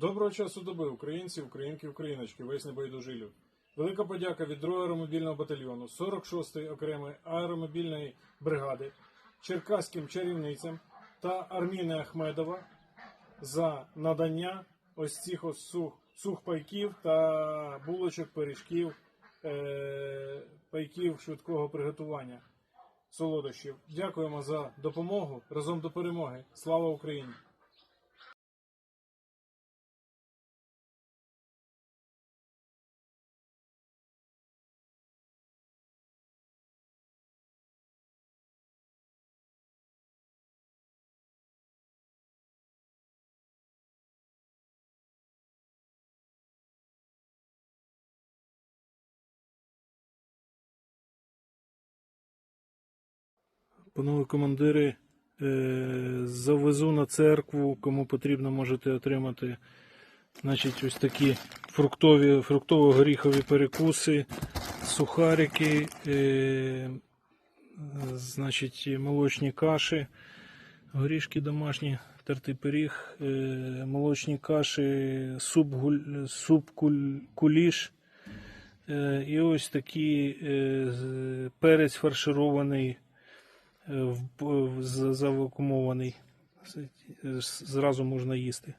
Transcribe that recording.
Доброго часу доби, українці, українки, україночки, весь небайдужий люд. Велика подяка від 2 аеромобільного батальйону 46-ї окремої аеромобільної бригади, черкаським чарівницям та Арміни Ахмедова за надання ось цих ось сух, сухпайків та булочок, пиріжків, е, пайків швидкого приготування солодощів. Дякуємо за допомогу. Разом до перемоги. Слава Україні! Панове командири, е, завезу на церкву, кому потрібно, можете отримати значить, ось такі фруктові, фруктово-горіхові перекуси, сухарики, е, значить, молочні каші, горішки домашні, тертий пиріг, е, молочні каші, суп, суп куліш. І ось такий перець фарширований завакумований. Зразу можна їсти.